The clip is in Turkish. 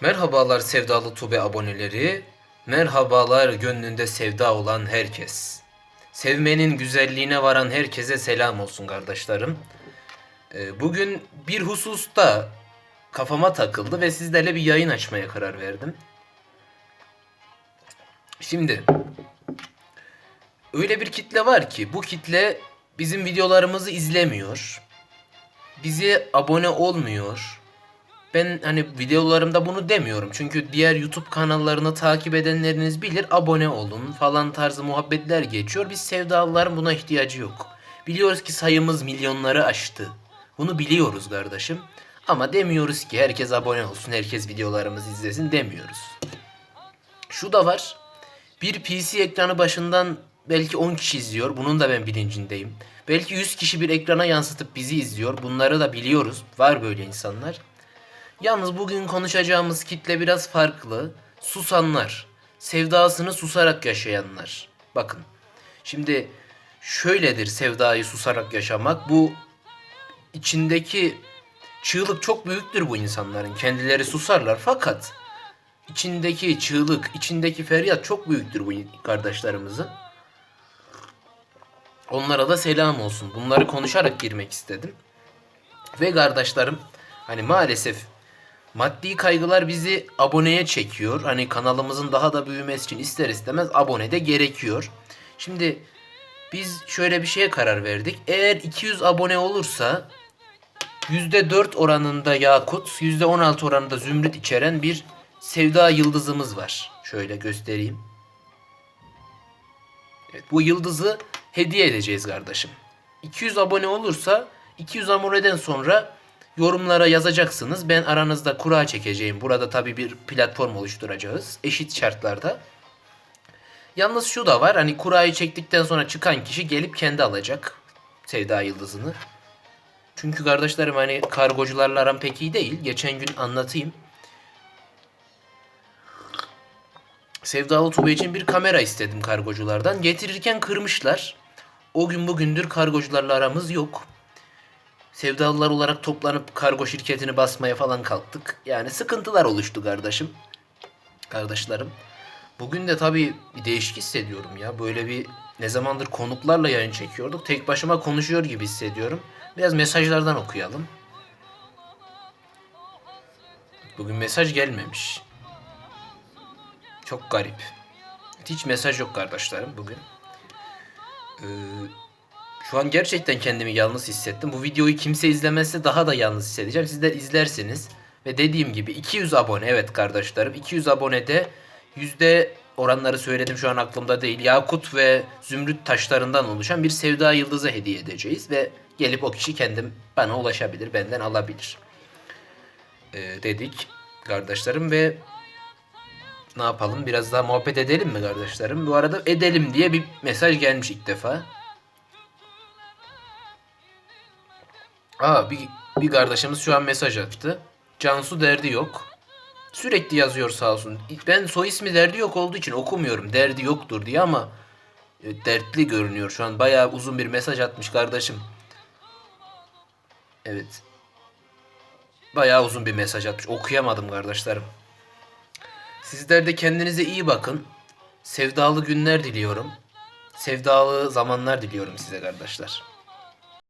Merhabalar sevdalı Tube aboneleri. Merhabalar gönlünde sevda olan herkes. Sevmenin güzelliğine varan herkese selam olsun kardeşlerim. Ee, Bugün bir hususta kafama takıldı ve sizlerle bir yayın açmaya karar verdim. Şimdi öyle bir kitle var ki bu kitle bizim videolarımızı izlemiyor. Bize abone olmuyor. Ben hani videolarımda bunu demiyorum. Çünkü diğer YouTube kanallarını takip edenleriniz bilir. Abone olun falan tarzı muhabbetler geçiyor. Biz sevdalıların buna ihtiyacı yok. Biliyoruz ki sayımız milyonları aştı. Bunu biliyoruz kardeşim. Ama demiyoruz ki herkes abone olsun, herkes videolarımızı izlesin demiyoruz. Şu da var. Bir PC ekranı başından belki 10 kişi izliyor. Bunun da ben bilincindeyim. Belki 100 kişi bir ekrana yansıtıp bizi izliyor. Bunları da biliyoruz. Var böyle insanlar. Yalnız bugün konuşacağımız kitle biraz farklı. Susanlar. Sevdasını susarak yaşayanlar. Bakın. Şimdi şöyledir sevdayı susarak yaşamak. Bu içindeki çığlık çok büyüktür bu insanların. Kendileri susarlar fakat içindeki çığlık, içindeki feryat çok büyüktür bu kardeşlerimizin. Onlara da selam olsun. Bunları konuşarak girmek istedim. Ve kardeşlerim hani maalesef maddi kaygılar bizi aboneye çekiyor. Hani kanalımızın daha da büyümesi için ister istemez abone de gerekiyor. Şimdi biz şöyle bir şeye karar verdik. Eğer 200 abone olursa %4 oranında yakut, %16 oranında zümrüt içeren bir sevda yıldızımız var. Şöyle göstereyim. Evet, bu yıldızı hediye edeceğiz kardeşim. 200 abone olursa 200 aboneden sonra yorumlara yazacaksınız. Ben aranızda kura çekeceğim. Burada tabii bir platform oluşturacağız. Eşit şartlarda. Yalnız şu da var. Hani kurayı çektikten sonra çıkan kişi gelip kendi alacak. Sevda yıldızını. Çünkü kardeşlerim hani kargocularla aram pek iyi değil. Geçen gün anlatayım. Sevdalı Tuba için bir kamera istedim kargoculardan. Getirirken kırmışlar. O gün bugündür kargocularla aramız yok. Sevdalılar olarak toplanıp kargo şirketini basmaya falan kalktık. Yani sıkıntılar oluştu kardeşim. Kardeşlerim. Bugün de tabii bir değişik hissediyorum ya. Böyle bir ne zamandır konuklarla yayın çekiyorduk. Tek başıma konuşuyor gibi hissediyorum. Biraz mesajlardan okuyalım. Bugün mesaj gelmemiş. Çok garip. Hiç mesaj yok kardeşlerim bugün. Ee, şu an gerçekten kendimi yalnız hissettim. Bu videoyu kimse izlemezse daha da yalnız hissedeceğim. Siz de izlersiniz. Ve dediğim gibi 200 abone evet kardeşlerim. 200 abonede yüzde oranları söyledim şu an aklımda değil. Yakut ve zümrüt taşlarından oluşan bir sevda yıldızı hediye edeceğiz. Ve gelip o kişi kendim bana ulaşabilir, benden alabilir. Ee, dedik kardeşlerim ve ne yapalım? Biraz daha muhabbet edelim mi kardeşlerim? Bu arada edelim diye bir mesaj gelmiş ilk defa. Aa bir, bir kardeşimiz şu an mesaj attı. Cansu derdi yok. Sürekli yazıyor sağ olsun. Ben soy ismi derdi yok olduğu için okumuyorum. Derdi yoktur diye ama e, dertli görünüyor şu an. Bayağı uzun bir mesaj atmış kardeşim. Evet. Bayağı uzun bir mesaj atmış. Okuyamadım kardeşlerim. Sizler de kendinize iyi bakın. Sevdalı günler diliyorum. Sevdalı zamanlar diliyorum size kardeşler.